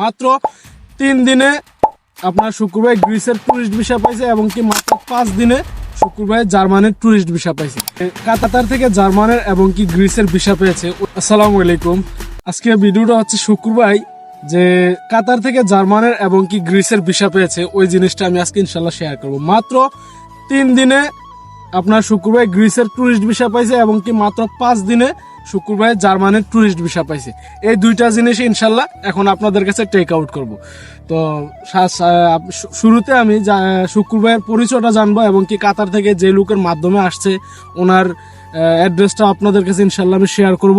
মাত্র তিন দিনে আপনার শুক্রবার গ্রিসের টুরিস্ট ভিসা পাইছে এবং কি মাত্র পাঁচ দিনে শুক্রবার জার্মানের টুরিস্ট ভিসা পাইছে। কাতার থেকে জার্মানের এবং কি গ্রিসের ভিসা পেয়েছে। আসসালামু আলাইকুম। আজকে ভিডিওটা হচ্ছে শুক্রবার যে কাতার থেকে জার্মানের এবং কি গ্রিসের ভিসা পেয়েছে, ওই জিনিসটা আমি আজকে ইনশাল্লাহ শেয়ার করব। মাত্র তিন দিনে আপনার শুক্রবার গ্রিসের টুরিস্ট ভিসা পাইছে এবং কি মাত্র পাঁচ দিনে শুক্রবার জার্মানের টুরিস্ট ভিসা পাইছে। এই দুইটা জিনিস ইনশাল্লাহ এখন আপনাদের কাছে টেক আউট করব। তো শুরুতে আমি শুক্রবারের পরিচয়টা জানব এবং কি কাতার থেকে যে লোকের মাধ্যমে আসছে, ওনার অ্যাড্রেসটা আপনাদের কাছে ইনশাল্লাহ আমি শেয়ার করব।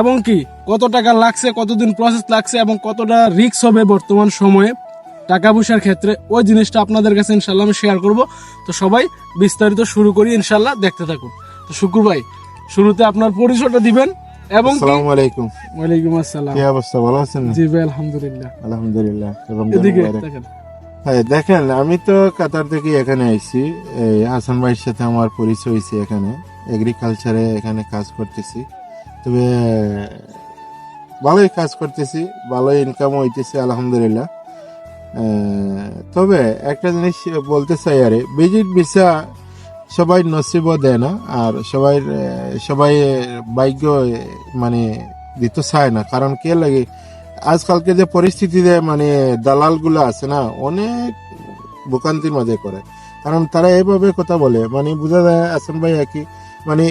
এবং কি, কত টাকা লাগছে, কতদিন প্রসেস লাগছে এবং কতটা রিস্ক হবে বর্তমান সময়ে, টাকা পয়সার ক্ষেত্রে, ওই জিনিসটা আপনাদের কাছে ইনশাল্লাহ আমি শেয়ার করব। তো সবাই বিস্তারিত শুরু করি, ইনশাল্লাহ দেখতে থাকুন। তো শুক্র ভাই শুরুতে আপনার পরিচয়টা দিবেন এবং আসসালামু আলাইকুম। ওয়ালাইকুম আসসালাম। কি অবস্থা? ভালো আছেন? জি ভাই আলহামদুলিল্লাহ। আলহামদুলিল্লাহ এদিকে দেখেন। হ্যাঁ দেখেন আমি তো কাতার থেকে এখানে আইছি। এই হাসান ভাইয়ের সাথে আমার পরিচয় হয়েছে এখানে। এগ্রিকালচারে এখানে কাজ করতেছি। তবে ভালোই কাজ করতেছি ভালোই ইনকাম হইতেছে আলহামদুলিল্লাহ। তবে একটা জিনিস বলতে চাই আরে ভিজিট ভিসা সবাই নসিব দেয় না আর সবাই সবাই ভাগ্য মানে দিতে চায় না। কারণ কে লাগে? আজকালকে যে পরিস্থিতিতে মানে দালালগুলো আছে না অনেক ভোগান্তির মাঝে করে কারণ তারা এইভাবে কথা বলে। মানে বোঝা যায় আসান ভাই কি মানে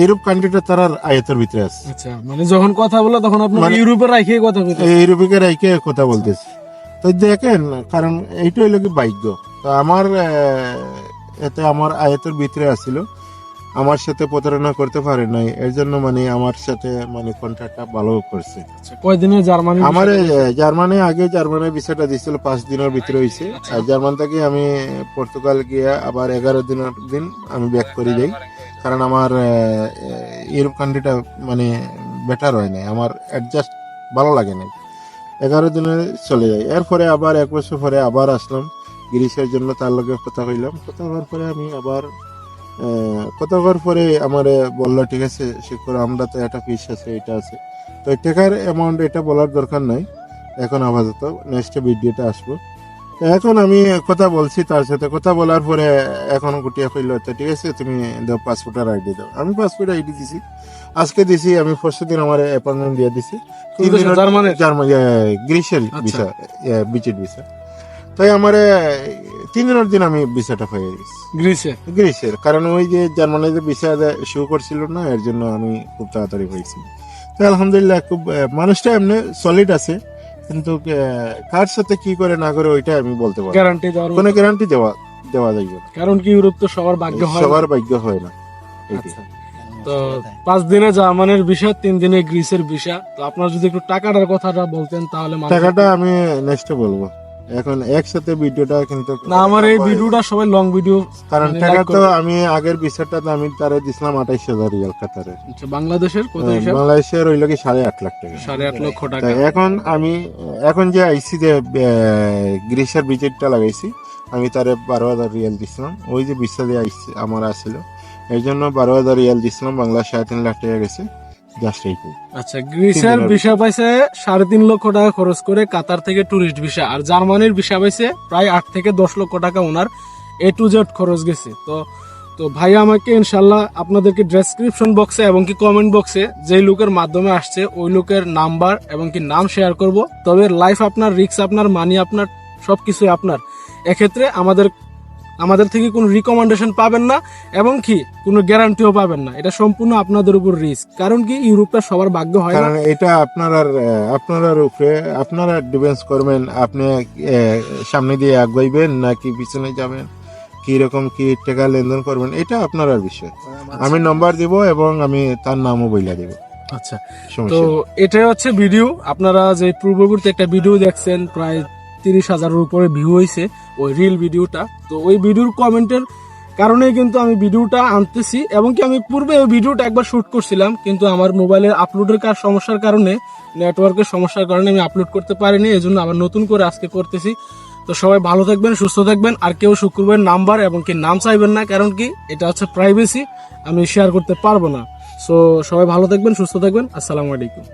ইউরোপ কান্ট্রিটা তার আয়তের ভিতরে আছে। আচ্ছা মানে যখন কথা বলে তখন আপনি ইউরোপের ইউরোপে রাখে কথা বলতে এই ইউরোপীকে রাইকে কথা বলতেছে। তো দেখেন কারণ এইটাই কি ভাগ্য। তো আমার এতে আমার আয়তের ভিতরে আসছিল আমার সাথে প্রতারণা করতে পারে নাই। এর জন্য মানে আমার সাথে মানে কন্ট্রাক্টটা ভালো করছে। আচ্ছা কয়দিনে জার্মানি আমার জার্মানি আগে জার্মানির বিষয়টা দিছিল পাঁচ দিনের ভিতরে হয়েছে আর জার্মান থেকে আমি পর্তুগাল গিয়ে আবার এগারো দিনের দিন আমি ব্যাক করে দিই। কারণ আমার ইউরোপ কান্ট্রিটা মানে বেটার হয় নাই। আমার অ্যাডজাস্ট ভালো লাগে না এগারো দিনে চলে যাই এরপরে আবার এক বছর পরে আবার আসলাম। গ্রিসের জন্য তার লগে কথা কইলাম। কথা হওয়ার পরে আমি আবার কথা হওয়ার পরে আমার বলল ঠিক আছে শিক্ষক আমরা তো একটা ফিস আছে এটা আছে। তো টাকার অ্যামাউন্ট এটা বলার দরকার নাই। এখন আপাতত নেক্সট ভিডিওতে আসব। এখন আমি কথা বলছি তার সাথে। কথা বলার পরে এখন গুটিয়া কইল তো ঠিক আছে তুমি দাও পাসপোর্টের আইডি দাও। আমি পাসপোর্ট আইডি দিছি। আজকে দিছি আমি পরশু দিন আমার অ্যাপয়েন্টমেন্ট দিয়ে দিছি? গ্রিসের আচ্ছা। ভিসা বিচিট ভিসা তাই আমার তিন দিনের দিন আমি ভিসাটা পেয়ে গেছি গ্রিসে? গ্রিসের কারণ ওই যে জার্মানি যে ভিসা শো করছিল না এর জন্য আমি খুব তাড়াতাড়ি হয়েছি তো আলহামদুলিল্লাহ খুব মানুষটা এমনি সলিড আছে কিন্তু কার সাথে কি করে না করে ওইটা আমি বলতে পারব গ্যারান্টি দেওয়ার কোনো গ্যারান্টি দেওয়া দেওয়া যাইবে না। কারণ কি ইউরোপ তো সবার ভাগ্য হয়। সবার ভাগ্য হয় না আচ্ছা। তো পাঁচ দিনে জার্মানির বিষয় তিন দিনে গ্রিসের বিষয় তো আপনার যদি একটু টাকাটার কথাটা বলতেন তাহলে টাকাটা আমি নেক্সটে বলব। এখন একসাথে ভিডিওটা কিন্তু না আমার এই ভিডিওটা সবাই লং ভিডিও কারণ মানে টাকা তো আমি আগের বিষয়টা তো আমি তারে দিছিলাম আঠাইশ হাজার রিয়াল কাতারে। আচ্ছা, বাংলাদেশের কত হ্যাঁ, হিসাব? বাংলাদেশের ওই লোকে সাড়ে আট লাখ টাকা। সাড়ে আট লক্ষ টাকা। এখন আমি এখন যে আইসি যে গ্রিসের বিজেটটা লাগাইছি আমি তারে বারো হাজার রিয়াল দিছিলাম। ওই যে বিশা দিয়ে আইসি আমার আসছিল এই জন্য বারো হাজার রিয়াল দিছিলাম বাংলা সাড়ে তিন লাখ টাকা গেছে। জাস্ট এইটাই আচ্ছা গ্রিসের। ভিসা পাইছে সাড়ে তিন লক্ষ টাকা খরচ করে কাতার থেকে টুরিস্ট ভিসা আর জার্মানির ভিসা পাইছে প্রায় আট থেকে দশ লক্ষ টাকা ওনার এ টু জেড খরচ গেছে। তো তো ভাই আমাকে ইনশাল্লাহ আপনাদেরকে ডেসক্রিপশন বক্সে এবং কি কমেন্ট বক্সে যেই লোকের মাধ্যমে আসছে ওই লোকের নাম্বার এবং কি নাম শেয়ার করব। তবে লাইফ আপনার রিক্স আপনার মানি আপনার সবকিছুই আপনার। এক্ষেত্রে আমাদের আমাদের থেকে কোনো রিকমেন্ডেশন পাবেন না এবং কি কোনো গ্যারান্টিও পাবেন না। এটা সম্পূর্ণ আপনাদের উপর রিস্ক কারণ কি ইউরোপটা সবার ভাগ্য হয় না। কারণ এটা আপনার আর আপনার উপরে আপনারা ডিফেন্স করবেন আপনি সামনে দিয়ে আগাইবেন নাকি পিছনে যাবেন কি রকম কি টাকা লেনদেন করবেন এটা আপনার আর বিষয়। আমি নম্বর দিব এবং আমি তার নামও বইলা দিব। আচ্ছা। তো এটাই হচ্ছে ভিডিও আপনারা যে পূর্ববর্তী একটা ভিডিও দেখছেন প্রায় তিরিশ হাজারের উপরে ভিউ হয়েছে ওই রিল ভিডিওটা তো ওই ভিডিওর কমেন্টের কারণেই কিন্তু আমি ভিডিওটা আনতেছি এবং কি আমি পূর্বে ওই ভিডিওটা একবার শুট করছিলাম, কিন্তু আমার মোবাইলের আপলোডের কার সমস্যার কারণে নেটওয়ার্কের সমস্যার কারণে আমি আপলোড করতে পারিনি এই জন্য আবার নতুন করে আজকে করতেছি। তো সবাই ভালো থাকবেন, সুস্থ থাকবেন, আর কেউ শুক্রবার নাম্বার এবং কি নাম চাইবেন না, কারণ কি এটা হচ্ছে প্রাইভেসি আমি শেয়ার করতে পারব না। সো সবাই ভালো থাকবেন, সুস্থ থাকবেন, আসসালামু আলাইকুম।